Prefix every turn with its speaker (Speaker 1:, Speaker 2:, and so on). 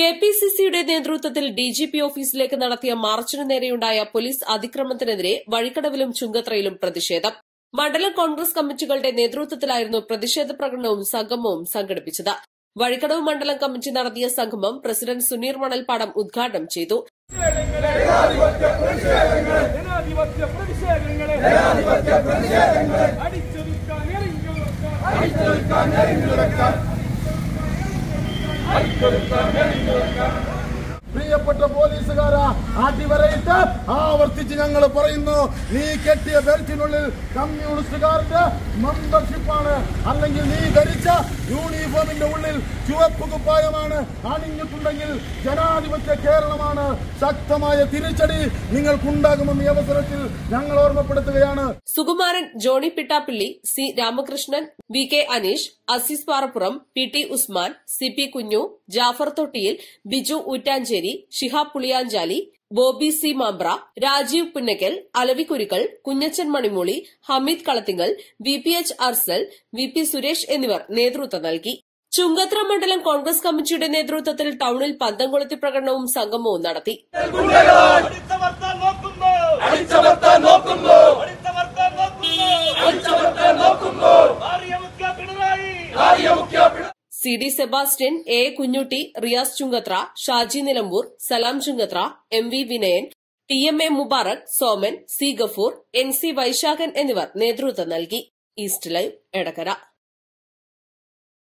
Speaker 1: K P C സിയുടെ നേതൃത്വത്തിൽ D G P ഓഫീസിലേക്ക് നടത്തിയ മാർച്ചിനു നേരെയുണ്ടായ പോലീസ് അതിക്രമത്തിനെതിരെ വഴിക്കടവിലും ചുങ്കത്രയിലും പ്രതിഷേധം. മണ്ഡലം കോൺഗ്രസ് കമ്മിറ്റികളുടെ നേതൃത്വത്തിലായിരുന്നു പ്രതിഷേധ പ്രകടനവും സംഗമവും സംഘടിപ്പിച്ചത്. വഴിക്കടവ് മണ്ഡലം കമ്മിറ്റി നടത്തിയ സംഗമം പ്രസിഡന്റ് സുനീർ മണൽപ്പാടം ഉദ്ഘാടനം ചെയ്തു.
Speaker 2: ജനാധിപത്യ
Speaker 3: പ്രിയപ്പെട്ട പോലീസുകാരാ അടിവരയിട്ട് ആവർത്തിച്ച് ഞങ്ങൾ പറയുന്നു നീ കെട്ടിയ ബെൽറ്റിനുള്ളിൽ കമ്മ്യൂണിസ്റ്റുകാരുടെ മെമ്പർഷിപ്പാണ്. അല്ലെങ്കിൽ നീ ധരിച്ച യൂണിഫോമിന്റെ ഉള്ളിൽ ചുവപ്പ് കുപ്പായമാണ് അണിഞ്ഞിട്ടുണ്ടെങ്കിൽ ജനാധിപത്യ കേരളമാണ് ശക്തമായ തിരിച്ചടി നിങ്ങൾക്കുണ്ടാകുമെന്ന് ഈ അവസരത്തിൽ ഞങ്ങൾ ഓർമ്മപ്പെടുത്തുകയാണ്.
Speaker 1: Sukumaran Johny Pittappilly C Ramakrishnan V K Aneesh Azeez Parappuram P T Usman C P Kunju Jafar Thottiyil Biju Oottancheri Shihab Puliyanchali Bobby C Mambra Rajeev Punnakkal Alavikurukkal Kunjachan Manimooli Hameed Kalathingal V P H Arsal V P Suresh എന്നിവർ നേതൃത്വം നൽകി. ചുങ്കത്ര മണ്ഡലം കോൺഗ്രസ് കമ്മിറ്റിയുടെ നേതൃത്വത്തിൽ ടൌണിൽ പന്തംകൊളുത്തി പ്രകടനവും സംഗമവും നടത്തി. C D Sebastian A Kunjutty Riyas Chungathara Shaji Nilambur Salam Chungathara M V Vinayan T M A Mubarak Soman C Gafoor N C Vysakhan എന്നിവർ നേതൃത്വം നൽകി. East live Edakkara